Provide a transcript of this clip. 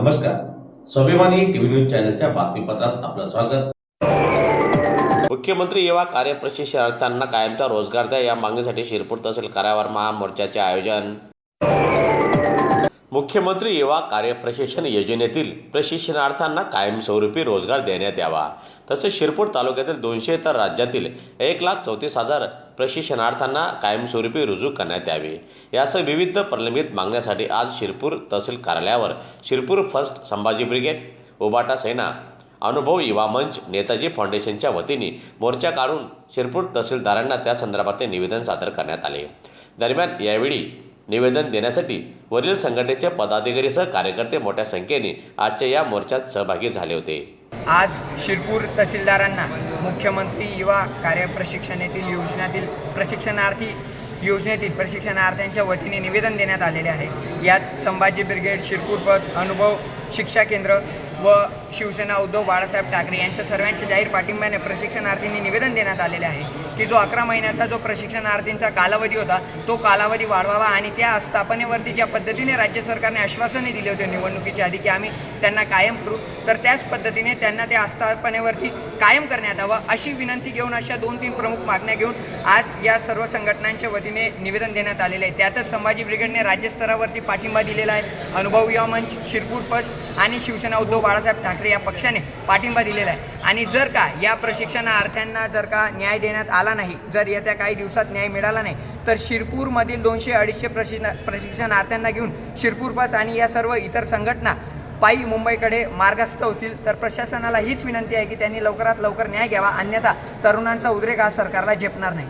नमस्कार. स्वाभिमानी TV news चॅनलच्या बातमीपत्रात आपलं स्वागत. मुख्यमंत्री युवा कार्यप्रशिक्षणार्थ्यांना कायमचा रोजगार द्या या मागणीसाठी शिरपूर तहसील कार्यावर महामोर्चाचे आयोजन. मुख्यमंत्री युवा कार्यप्रशिक्षण योजनेतील प्रशिक्षणार्थ्यांना कायमस्वरूपी रोजगार देण्यात यावा. तसेच शिरपूर तालुक्यातील दोनशे तर राज्यातील एक लाख चौतीस हजार प्रशिक्षणार्थ्यांना कायमस्वरूपी रुजू करण्यात यावे. यासह विविध प्रलंबित मागण्यासाठी आज शिरपूर तहसील कार्यालयावर शिरपूर फर्स्ट संभाजी ब्रिगेड उबाटा सेना अनुभव युवा मंच नेताजी फाउंडेशनच्या वतीने मोर्चा काढून शिरपूर तहसीलदारांना त्या संदर्भातले निवेदन सादर करण्यात आले. दरम्यान यावेळी निवेदन देण्यासाठी वरील संघटनेचे पदाधिकारीसह कार्यकर्ते मोठ्या संख्येने आजच्या या मोर्चात सहभागी झाले होते. आज शिरपूर तहसीलदारांना मुख्यमंत्री युवा कार्य प्रशिक्षणातील योजनेतील प्रशिक्षणार्थी योजनेतील प्रशिक्षणार्थ्यांच्या वतीने निवेदन देण्यात आलेले आहे. यात संभाजी ब्रिगेड शिरपूर बस अनुभव शिक्षा केंद्र व शिवसेना उद्धव बाळासाहेब ठाकरे यांच्या सर्वांच्या जाहीर पाठिंब्याने प्रशिक्षणार्थींनी निवेदन देण्यात आलेले आहे. की जो अकरा महिन्याचा जो प्रशिक्षणार्थींचा कालावधी होता तो कालावधी वाढवावा आणि त्या स्थापनेवरती ज्या पद्धतीने राज्य सरकारने आश्वासने दिले होते निवडणुकीच्या आधी की आम्ही त्यांना कायम करू तर त्याच पद्धतीने त्यांना त्या आस्थापनेवरती कायम करण्यात यावं अशी विनंती घेऊन अशा दोन तीन प्रमुख मागण्या घेऊन आज या सर्व संघटनांच्या वतीने निवेदन देण्यात आलेलं आहे. त्यातच संभाजी ब्रिगेडने राज्यस्तरावरती पाठिंबा दिलेला आहे. अनुभव युवा मंच शिरपूर फर्स्ट आणि शिवसेना उद्धव बाळासाहेब ठाकरे या पक्षाने पाठिंबा दिलेला आहे. आणि जर का या प्रशिक्षणार्थ्यांना जर का न्याय देण्यात आला नाही जर येत्या काही दिवसात न्याय मिळाला नाही तर शिरपूरमधील दोनशे अडीचशे प्रशिक्षण प्रशिक्षणार्थ्यांना घेऊन शिरपूर बस आणि या सर्व इतर संघटना पायी मुंबईकडे मार्गस्थ होतील तर प्रशासनाला हीच विनंती आहे की त्यांनी लवकरात लवकर न्याय घ्यावा. अन्यथा तरुणांचा उद्रेक हा सरकारला झेपणार नाही.